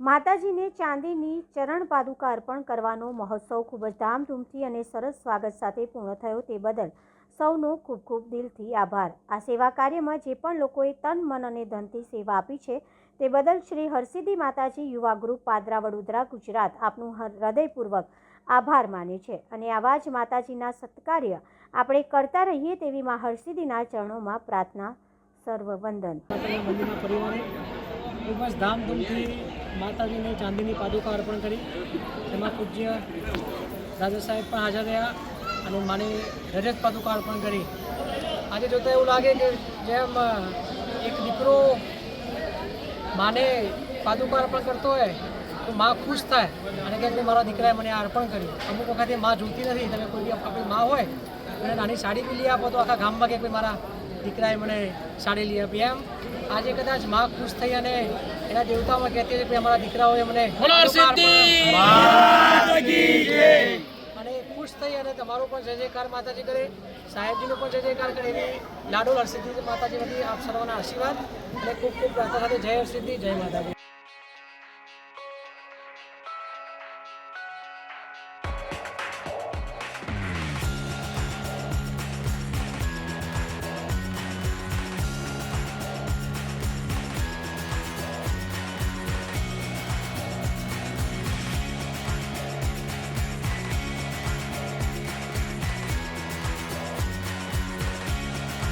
માતાજીને ચાંદીની ચરણ પાદુકા અર્પણ કરવાનો મહોત્સવ ખૂબ જ ધામધૂમથી અને સરસ સ્વાગત સાથે પૂર્ણ થયો તે બદલ સૌનો ખૂબ ખૂબ દિલથી આભાર. આ સેવા કાર્યમાં જે પણ લોકોએ તન, મન અને ધનથી સેવા આપી છે તે બદલ શ્રી હરસિદ્ધિ માતાજી યુવા ગ્રુપ પાદરા વડોદરા ગુજરાત આપનું હૃદયપૂર્વક આભાર માને છે. અને આવા જ માતાજીના સત્કાર્ય આપણે કરતા રહીએ તેવી મા હરસિદ્ધિના ચરણોમાં પ્રાર્થના સર્વ વંદન પરિવારે ખૂબ જ ધામધૂમથી માતાજીને ચાંદીની પાદુકા અર્પણ કરી. તેમાં પૂજ્ય રાજા સાહેબ પણ હાજર રહ્યા અને માની રજત પાદુકા અર્પણ કરી. આજે જોતાં એવું લાગે કે જેમ એક દીકરો માને પાદુકા અર્પણ કરતો હોય, તો માં ખુશ થાય. અને કે મારા દીકરાએ મને આ અર્પણ કર્યું. અમુક વખતે માં જોતી નથી. તમે કોઈ બી આપણી માં હોય અને નાની સાડી બી લઈ આપો તો આખા ગામમાં કે કોઈ મારા દીકરાએ મને સાડી લઈ આપી એમ. આજે કદાચમાં ખુશ થઈ અને એના દેવતામાં કહેતી હતી કે અમારા દીકરાઓએ મને અને ખુશ થઈ અને તમારો પણ જય જયકાર માતાજી કરે. સાહેબજીનો પણ જય જયકાર કરે એવી લાડુ હરસિદ્ધિ માતાજી વતી આપ સર્વના આશીર્વાદ અને ખૂબ ખૂબ પ્રાર્થના સાથે જય હરસિદ્ધિ જય માતાજી.